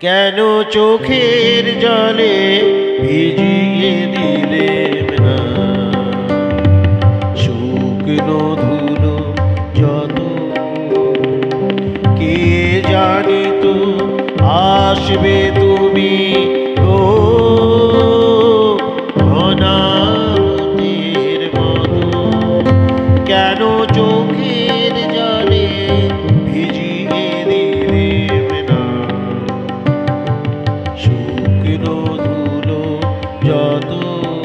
কেন চোখের জলে ভিজিয়ে দিলে না? শুকনো ধুলো যত কে জানি তো আসবে তুমি ও অনাতের মতো। কেন চোখ দূর